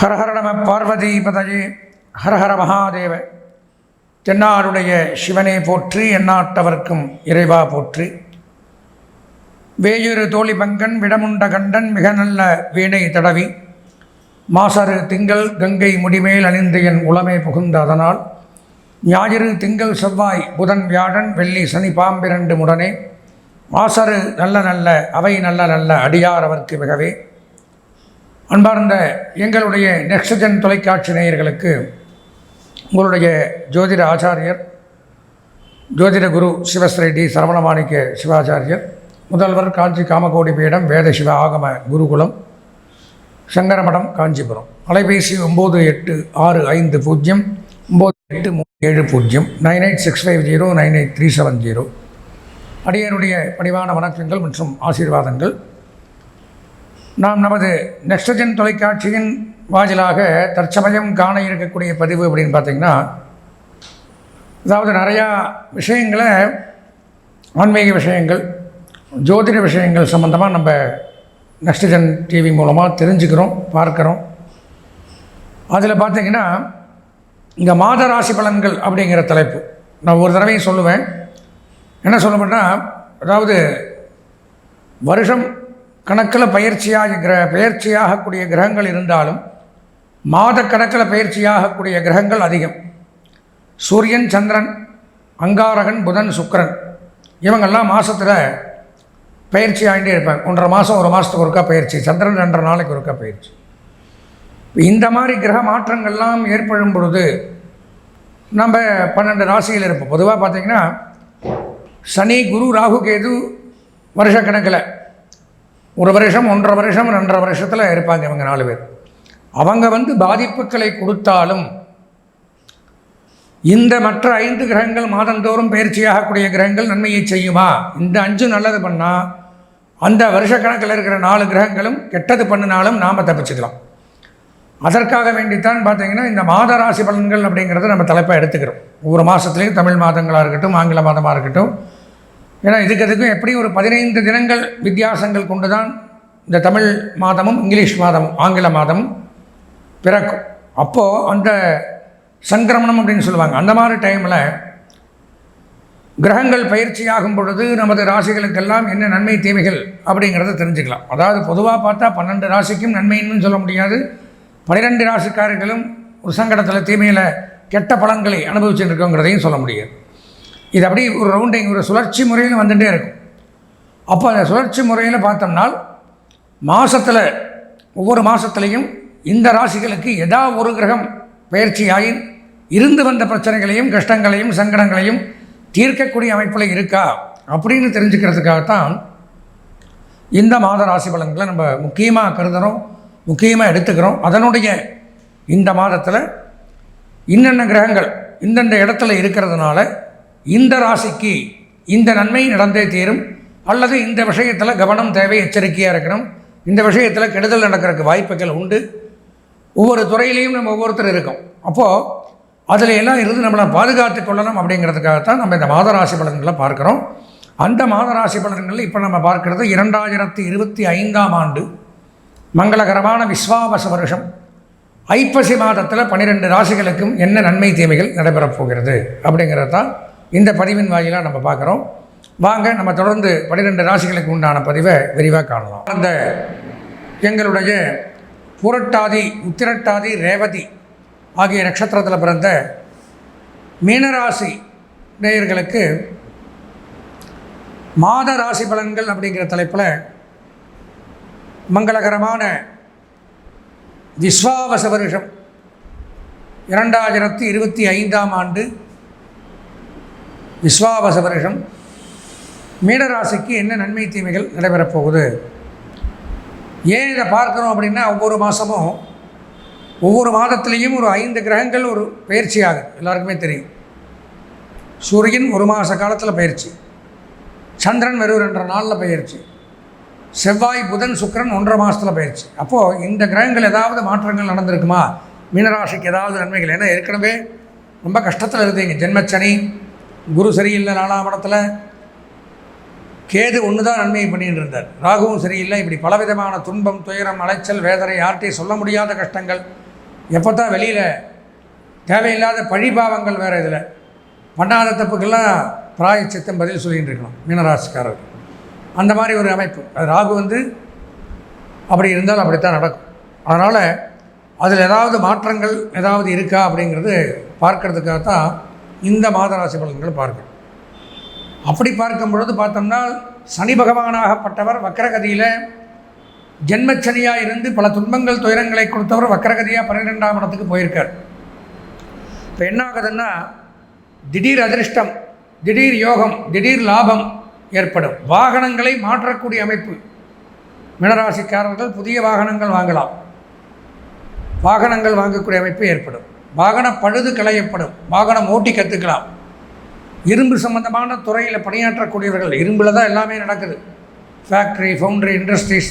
ஹரஹர நம பார்வதிபதயே. ஹரஹர மகாதேவ. தென்னாருடைய சிவனை போற்றி எண்ணாட்டவர்க்கும் இறைவா போற்றி. வேயுறு தோழி பங்கன் விடமுண்ட கண்டன் மிக நல்ல வீணை தடவி. மாசரு திங்கள் கங்கை முடிமேல் அணிந்து என் உளமே புகுந்த அதனால். ஞாயிறு திங்கள் செவ்வாய் புதன் வியாழன் வெள்ளி சனி பாம்பிரண்டு முடனே. மாசரு நல்ல நல்ல அவை நல்ல நல்ல அடியார் அவர்க்கு மிகவே. அன்பார்ந்த எங்களுடைய நெக்ஸ்டஜன் தொலைக்காட்சி நேயர்களுக்கு உங்களுடைய ஜோதிட ஆச்சாரியர் ஜோதிட குரு சிவஸ்ரீ டி சரவணமாணிக்க சிவாச்சாரியர் முதல்வர் காஞ்சி காமகோடி பீடம் வேத சிவ ஆகம குருகுலம் சங்கரமடம் காஞ்சிபுரம். அலைபேசி ஒம்பது எட்டு ஆறு ஐந்து பூஜ்ஜியம் ஒம்பது எட்டு மூணு ஏழு பூஜ்ஜியம் nine eight six five zero nine eight three seven zero. அடியனுடைய பணிவான வணக்கங்கள் மற்றும் ஆசீர்வாதங்கள். நாம் நமது நெக்ஸ்ட்ஜென் தொலைக்காட்சியின் வாயிலாக தற்சமயம் காண இருக்கக்கூடிய பதிவு அப்படின்னு பார்த்திங்கன்னா அதாவது நிறையா விஷயங்களை ஆன்மீக விஷயங்கள் ஜோதிட விஷயங்கள் சம்மந்தமாக நம்ம நெக்ஸ்ட்ஜென் டிவி மூலமாக தெரிஞ்சுக்கிறோம் பார்க்குறோம். அதில் பார்த்திங்கன்னா இங்கே மாத ராசி பலன்கள் அப்படிங்கிற தலைப்பு. நான் ஒரு தடவையும் சொல்லுவேன். என்ன சொல்லுவேன்னா அதாவது வருஷம் கணக்கில் பயிற்சியாக கிர பயிற்சியாகக்கூடிய கிரகங்கள் இருந்தாலும் மாத கணக்கில் பயிற்சியாகக்கூடிய கிரகங்கள் அதிகம். சூரியன் சந்திரன் அங்காரகன் புதன் சுக்கிரன் இவங்கெல்லாம் மாதத்தில் பயிற்சி ஆகிட்டே இருப்பாங்க. ஒன்றரை மாதம் ஒரு மாதத்துக்கு ஒருக்கா பயிற்சி சந்திரன் ரெண்டரை நாளைக்கு ஒருக்கா பயிற்சி. இந்த மாதிரி கிரக மாற்றங்கள்லாம் ஏற்படும் பொழுது நம்ம பன்னெண்டு ராசியில் இருப்போம். பொதுவாக பார்த்திங்கன்னா சனி குரு ராகு கேது வருஷக்கணக்கில் ஒரு வருஷம் ஒன்றரை வருஷம் ரெண்டரை வருஷத்தில் இருப்பாங்க இவங்க நாலு பேர். அவங்க வந்து பாதிப்புகளை கொடுத்தாலும் இந்த மற்ற ஐந்து கிரகங்கள் மாதந்தோறும் பயிற்சியாகக்கூடிய கிரகங்கள் நன்மையை செய்யுமா? இந்த அஞ்சு நல்லது பண்ணால் அந்த வருஷக்கணக்கில் இருக்கிற நாலு கிரகங்களும் கெட்டது பண்ணினாலும் நாம் தப்பிச்சுக்கலாம். அதற்காக வேண்டித்தான் பார்த்தீங்கன்னா இந்த மாத ராசி பலன்கள் அப்படிங்கிறத நம்ம தலைப்பாக எடுத்துக்கிறோம். ஒவ்வொரு மாதத்துலேயும் தமிழ் மாதங்களாக இருக்கட்டும் ஆங்கில மாதமாக இருக்கட்டும் ஏன்னா இதுக்கு அதுக்கும் எப்படி ஒரு பதினைந்து தினங்கள் வித்தியாசங்கள் கொண்டு தான் இந்த தமிழ் மாதமும் இங்கிலீஷ் மாதமும் ஆங்கில மாதமும் பிறக்கும். அப்போது அந்த சங்கிரமணம் அப்படின்னு சொல்லுவாங்க. அந்த மாதிரி டைமில் கிரகங்கள் பயிற்சியாகும் பொழுது நமது ராசிகளுக்கெல்லாம் என்ன நன்மை தீமைகள் அப்படிங்கிறத தெரிஞ்சுக்கலாம். அதாவது பொதுவாக பார்த்தா பன்னெண்டு ராசிக்கும் நன்மைன்னு சொல்ல முடியாது. பனிரெண்டு ராசிக்காரர்களும் ஒரு சங்கடத்தில் தீமையில் கெட்ட பலன்களை அனுபவிச்சுட்டு இருக்கோங்கிறதையும் சொல்ல முடியாது. இது அப்படி ஒரு ரவுண்டிங் ஒரு சுழற்சி முறையில் வந்துகிட்டே இருக்கும். அப்போ அந்த சுழற்சி முறையில் பார்த்தோம்னால் மாதத்தில் ஒவ்வொரு மாதத்துலேயும் இந்த ராசிகளுக்கு எதா ஒரு கிரகம் பயிற்சியாகி இருந்து வந்த பிரச்சனைகளையும் கஷ்டங்களையும் சங்கடங்களையும் தீர்க்கக்கூடிய அமைப்பில் இருக்கா அப்படின்னு தெரிஞ்சுக்கிறதுக்காகத்தான் இந்த மாத ராசி பலன்களை நம்ம முக்கியமாக கருதுகிறோம் முக்கியமாக எடுத்துக்கிறோம். அதனுடைய இந்த மாதத்தில் இன்னென்ன கிரகங்கள் இந்தந்த இடத்துல இருக்கிறதுனால இந்த ராசிக்கு இந்த நன்மை நடந்தே தீரும். அல்லது இந்த விஷயத்தில் கவனம் தேவை எச்சரிக்கையாக இருக்கணும். இந்த விஷயத்தில் கெடுதல் நடக்கிறதுக்கு வாய்ப்புகள் உண்டு. ஒவ்வொரு துறையிலையும் நம்ம ஒவ்வொருத்தர் இருக்கோம். அப்போது அதில் எல்லாம் இருந்து நம்மளை பாதுகாத்து கொள்ளணும் அப்படிங்கிறதுக்காகத்தான் நம்ம இந்த மாதராசி பலன்களை பார்க்குறோம். அந்த மாதராசி பலன்களில் இப்போ நம்ம பார்க்குறது இரண்டாயிரத்தி இருபத்தி ஐந்தாம் ஆண்டு மங்களகரமான விஸ்வாவச வருஷம். ஐப்பசி மாதத்தில் பன்னிரெண்டு ராசிகளுக்கும் என்ன நன்மை தீமைகள் நடைபெறப் போகிறது அப்படிங்கிறது தான் இந்த பதிவின் வாயிலாக நம்ம பார்க்குறோம். வாங்க நம்ம தொடர்ந்து பன்னிரெண்டு ராசிகளுக்கு உண்டான பதிவை விரிவாக காணலாம். அந்த எங்களுடைய புரட்டாதி உத்திரட்டாதி ரேவதி ஆகிய நட்சத்திரத்தில் பிறந்த மீனராசி நேயர்களுக்கு மாத ராசி பலன்கள் அப்படிங்கிற தலைப்பில் மங்களகரமான விஸ்வாவச வருஷம். இரண்டாயிரத்தி இருபத்தி ஐந்தாம் ஆண்டு விஸ்வாவச வருஷம் மீனராசிக்கு என்ன நன்மை தீமைகள் நடைபெறப்போகுது? ஏன் இதை பார்க்குறோம் அப்படின்னா ஒவ்வொரு மாதமும் ஒவ்வொரு மாதத்துலேயும் ஒரு ஐந்து கிரகங்கள் ஒரு பயிற்சி ஆகுது எல்லாருக்குமே தெரியும். சூரியன் ஒரு மாத காலத்தில் பயிற்சி. சந்திரன் வெறும் ரெண்டரை நாளில் பயிற்சி. செவ்வாய் புதன் சுக்கிரன் ஒன்றரை மாதத்தில் பயிற்சி. அப்போது இந்த கிரகங்கள் ஏதாவது மாற்றங்கள் நடந்திருக்குமா? மீனராசிக்கு ஏதாவது நன்மைகள்? ஏன்னா ஏற்கனவே ரொம்ப கஷ்டத்தில் இருந்தீங்க. ஜென்மச்சனி குரு சரியில்லை நாலாம் இடத்துல கேது ஒன்று தான் நன்மையை பண்ணிட்டு இருந்தார். ராகுவும் சரியில்லை இப்படி பலவிதமான துன்பம் துயரம் அலைச்சல் வேதனை யார்கிட்டையும் சொல்ல முடியாத கஷ்டங்கள். எப்போ தான் வெளியில் தேவையில்லாத பழிபாவங்கள் வேறு இதில். பண்ணாத தப்புக்கெல்லாம் பிராயச்சித்தம் பதில் சொல்லிகிட்டு இருக்கணும் மீனராசிக்காரர்கள். அந்த மாதிரி ஒரு அமைப்பு. அது ராகு வந்து அப்படி இருந்தால் அப்படித்தான் நடக்கும். அதனால் அதில் ஏதாவது மாற்றங்கள் ஏதாவது இருக்கா அப்படிங்கிறது பார்க்கறதுக்காக தான் இந்த மாத ராசி பலன்களை பார்க்கணும் அப்படி பார்க்கும் பொழுது பார்த்தோம்னா சனி பகவானாகப்பட்டவர் வக்கரகதியில் ஜென்மச்சனியாக இருந்து பல துன்பங்கள் துயரங்களை கொடுத்தவர் வக்கரகதியாக பன்னிரெண்டாம் இடத்துக்கு போயிருக்கார். இப்போ என்ன ஆகுதுன்னா திடீர் அதிர்ஷ்டம் திடீர் யோகம் திடீர் லாபம் ஏற்படும். வாகனங்களை மாற்றக்கூடிய அமைப்பு. மினராசிக்காரர்கள் புதிய வாகனங்கள் வாங்கலாம். வாகனங்கள் வாங்கக்கூடிய அமைப்பு ஏற்படும். வாகன பழுது களையப்படும். வாகனம் ஓட்டி கற்றுக்கலாம் இரும்பு சம்பந்தமான துறையில் பணியாற்றக்கூடியவர்கள் இரும்பில் தான் எல்லாமே நடக்குது. Factory foundry industries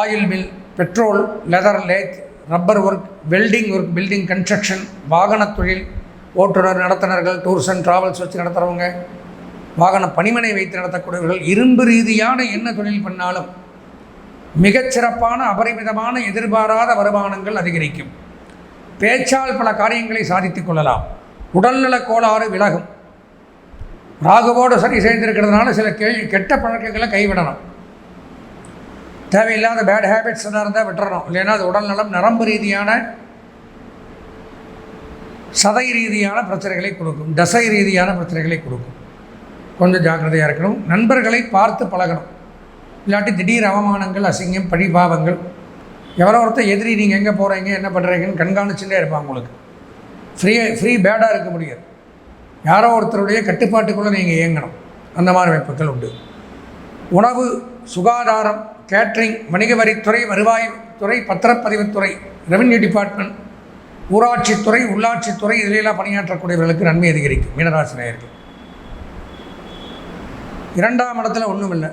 oil mill petrol leather lathe rubber work welding work building construction வாகனத் தொழில் ஓட்டுநர் நடத்துனர்கள் டூர்ஸ் அண்ட் ட்ராவல்ஸ் வச்சு நடத்துகிறவங்க வாகன பணிமனை வைத்து நடத்தக்கூடியவர்கள் இரும்பு ரீதியான என்ன தொழில் பண்ணாலும் மிகச்சிறப்பான அபரிமிதமான எதிர்பாராத வருமானங்கள் அதிகரிக்கும். பேச்சால் பல காரியங்களை சாதித்துக் கொள்ளலாம். உடல்நல கோளாறு விலகும். ராகுவோடு சரி சேர்ந்திருக்கிறதுனால சில கேள்வி கெட்ட பழக்கங்களை கைவிடணும். தேவையில்லாத பேட் ஹேபிட்ஸ் எதாக இருந்தால் விட்டுறணும். இல்லைன்னா அது உடல்நலம் நரம்பு ரீதியான சதை ரீதியான பிரச்சனைகளை கொடுக்கும். தசை ரீதியான பிரச்சனைகளை கொடுக்கும். கொஞ்சம் ஜாக்கிரதையாக இருக்கணும். நண்பர்களை பார்த்து பழகணும். இல்லாட்டி திடீர் அவமானங்கள் அசிங்கம் பழிபாவங்கள் எவரோ ஒருத்தர் எதிரி நீங்கள் எங்கே போகிறீங்க என்ன பண்ணுறீங்கன்னு கண்காணிச்சுட்டே இருப்பாங்க உங்களுக்கு. ஃப்ரீ ஃப்ரீ பேடாக இருக்க முடியாது. யாரோ ஒருத்தருடைய கட்டுப்பாட்டுக்குள்ளே நீங்கள் இயங்கணும். அந்த மாதிரி அமைப்புகள் உண்டு. உணவு சுகாதாரம் கேட்ரிங் வணிக வரித்துறை வருவாய்த்துறை பத்திரப்பதிவுத்துறை ரெவென்யூ டிபார்ட்மெண்ட் ஊராட்சித்துறை உள்ளாட்சித்துறை இதிலெல்லாம் பணியாற்றக்கூடியவர்களுக்கு நன்மை அதிகரிக்கும். மீனராசி நேயர்கள். இரண்டாம் இடத்துல ஒன்றும் இல்லை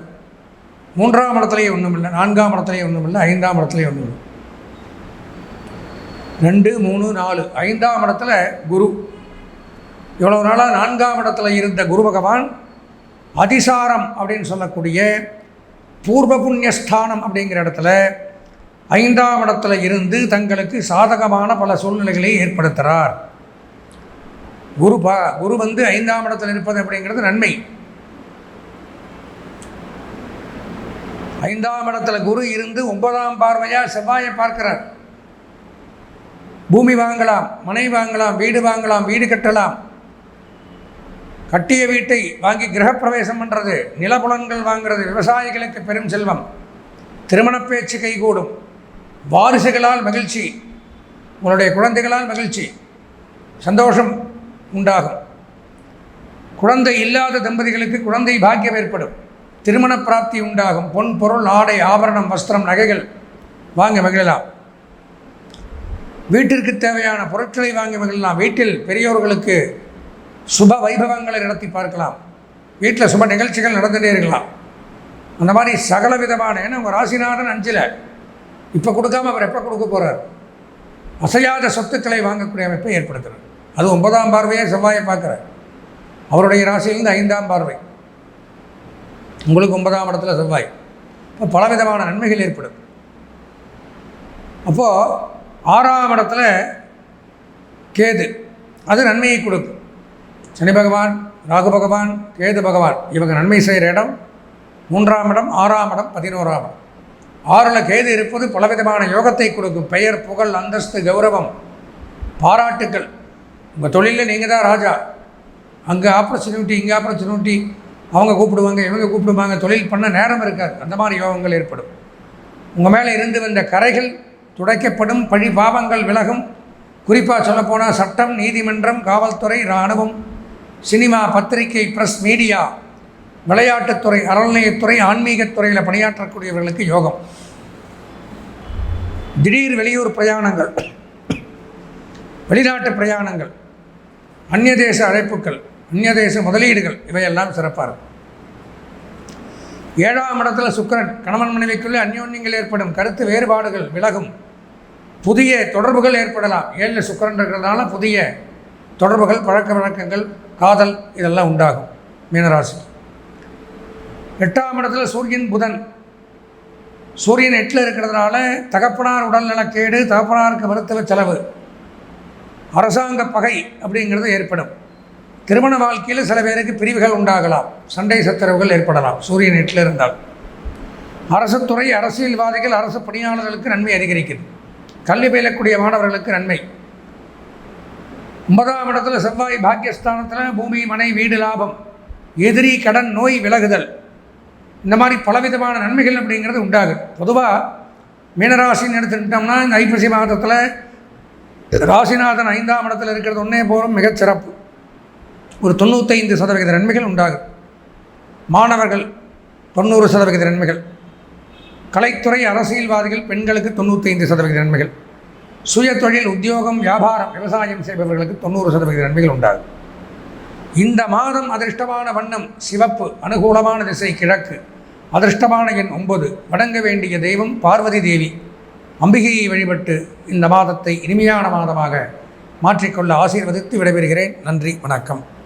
மூன்றாம் இடத்துலையும் ஒன்றும் இல்லை நான்காம் இடத்துலையும் ஒன்றும் இல்லை ஐந்தாம் இடத்துலையும் ஒன்றும் இல்லை ரெண்டு மூணு நாலு. ஐந்தாம் இடத்துல குரு. இவ்வளோ நாளாக நான்காம் இடத்துல இருந்த குரு பகவான் அதிசாரம் அப்படின்னு சொல்லக்கூடிய பூர்வ புண்ணியஸ்தானம் அப்படிங்கிற இடத்துல ஐந்தாம் இடத்துல இருந்து தங்களுக்கு சாதகமான பல சூழ்நிலைகளை ஏற்படுத்துகிறார் குரு பா குரு வந்து ஐந்தாம் இடத்துல இருப்பது அப்படிங்கிறது நன்மை. ஐந்தாம் இடத்துல குரு இருந்து ஒன்பதாம் பார்வையாக செவ்வாயை பார்க்கிறார். பூமி வாங்கலாம் மனை வாங்கலாம் வீடு வாங்கலாம் வீடு கட்டலாம். கட்டிய வீட்டை வாங்கி கிரகப்பிரவேசம் பண்ணுறது நிலபுலன்கள் வாங்குறது விவசாயிகளுக்கு பெரும் செல்வம். திருமணப் பேச்சு கைகூடும். வாரிசுகளால் மகிழ்ச்சி. உங்களுடைய குழந்தைகளால் மகிழ்ச்சி. சந்தோஷம் உண்டாகும். குழந்தை இல்லாத தம்பதிகளுக்கு குழந்தை பாக்கியம் ஏற்படும். திருமண பிராப்தி உண்டாகும். பொன் பொருள் ஆடை ஆபரணம் வஸ்திரம் நகைகள் வாங்க மகிழலாம். வீட்டிற்கு தேவையான பொருட்களை வாங்கி மகிழலாம். வீட்டில் பெரியோர்களுக்கு சுப வைபவங்களை நடத்தி பார்க்கலாம். வீட்டில் சுப நிகழ்ச்சிகள் நடந்துகிட்டே இருக்கலாம். அந்த மாதிரி சகல விதமான ஏன்னா உங்கள் ராசிநாதன் அஞ்சில். இப்போ கொடுக்காம அவர் எப்போ கொடுக்க போகிறார் அசையாத சொத்துக்களை வாங்கக்கூடிய அமைப்பை ஏற்படுத்துகிறார் அது ஒன்பதாம் பார்வையை செவ்வாயை பார்க்குறார். அவருடைய ராசியிலிருந்து ஐந்தாம் பார்வை. உங்களுக்கு ஒன்பதாம் இடத்துல செவ்வாய். இப்போ பலவிதமான நன்மைகள் ஏற்படும். அப்போது ஆறாம் இடத்துல கேது. அது நன்மையை கொடுக்கும். சனி பகவான் ராகு பகவான் கேது பகவான் இவங்க நன்மை செய்கிற இடம் மூன்றாம் இடம் ஆறாம் இடம் பதினோராம் இடம். ஆறில் கேது இருப்பது பலவிதமான யோகத்தை கொடுக்கும். பெயர் புகழ் அந்தஸ்து கௌரவம் பாராட்டுக்கள். உங்கள் தொழிலில் நீங்கள் தான் ராஜா. அங்கே ஆப்பர்ச்சுனிட்டி இங்கே ஆப்பர்ச்சுனிட்டி அவங்க கூப்பிடுவாங்க இவங்க கூப்பிடுவாங்க தொழில் பண்ண நேரம் இருக்காது. அந்த மாதிரி யோகங்கள் ஏற்படும். உங்கள் மேலே இருந்து வந்த கரைகள் துடைக்கப்படும் பழி பாவங்கள் விலகும். குறிப்பாக சொல்லப்போனால் சட்டம் நீதிமன்றம் காவல்துறை இராணுவம் சினிமா பத்திரிகை ப்ரெஸ் மீடியா விளையாட்டுத்துறை அறநிலையத்துறை ஆன்மீகத்துறையில் பணியாற்றக்கூடியவர்களுக்கு யோகம். திடீர் வெளியூர் பிரயாணங்கள் வெளிநாட்டு பிரயாணங்கள் அந்நிய தேச அழைப்புகள் அந்நிய தேச முதலீடுகள் இவையெல்லாம் சிறப்பாக இருக்கும். ஏழாம் இடத்துல சுக்கிரன் கணவன் மனைவிக்குள்ளே அந்யோன்யங்கள் ஏற்படும் கருத்து வேறுபாடுகள் விலகும். புதிய தொடர்புகள் ஏற்படலாம். ஏழில் சுக்கரன் இருக்கிறதுனால புதிய தொடர்புகள் பழக்க வழக்கங்கள் காதல் இதெல்லாம் உண்டாகும் மீனராசி. எட்டாம் இடத்துல சூரியன் புதன். சூரியன் எட்டில் இருக்கிறதுனால தகப்பனார் உடல்நலக்கேடு தகப்பனாருக்கு மருத்துவ செலவு அரசாங்க பகை அப்படிங்கிறது ஏற்படும். திருமண வாழ்க்கையில் சில பேருக்கு பிரிவுகள் உண்டாகலாம். சண்டை சச்சரவுகள் ஏற்படலாம். சூரியன் எட்டில் இருந்தால். அரசுத்துறை அரசியல்வாதிகள் அரசு பணியாளர்களுக்கு நன்மை அதிகரிக்குது. கல்வி பயிலக்கூடிய மாணவர்களுக்கு நன்மை. ஒன்பதாம் இடத்துல செவ்வாய் பாக்கியஸ்தானத்தில் பூமி மனை வீடு லாபம். எதிரி கடன் நோய் விலகுதல். இந்த மாதிரி பலவிதமான நன்மைகள் அப்படிங்கிறது உண்டாகும் பொதுவாக மீனராசின்னு எடுத்துக்கிட்டோம்னா இந்த ஐப்பசி மாதத்தில் ராசிநாதன் ஐந்தாம் இடத்துல இருக்கிறது ஒன்றே போலும் மிகச்சிறப்பு. ஒரு தொண்ணூத்தைந்து சதவிகித நன்மைகள் உண்டாகும். மாணவர்கள் தொண்ணூறு சதவிகித நன்மைகள். கலைத்துறை அரசியல்வாதிகள் பெண்களுக்கு தொண்ணூத்தைந்து சதவிகித நன்மைகள். சுய தொழில் உத்தியோகம் வியாபாரம் விவசாயம் செய்பவர்களுக்கு தொண்ணூறு சதவிகித நன்மைகள் உண்டாகும். இந்த மாதம் அதிர்ஷ்டமான வண்ணம் சிவப்பு அனுகூலமான திசை கிழக்கு. அதிர்ஷ்டமான எண் ஒன்பது வணங்க வேண்டிய தெய்வம் பார்வதி தேவி. அம்பிகையை வழிபட்டு இந்த மாதத்தை இனிமையான மாதமாக மாற்றிக்கொள்ள ஆசீர்வதித்து விடைபெறுகிறேன். நன்றி வணக்கம்.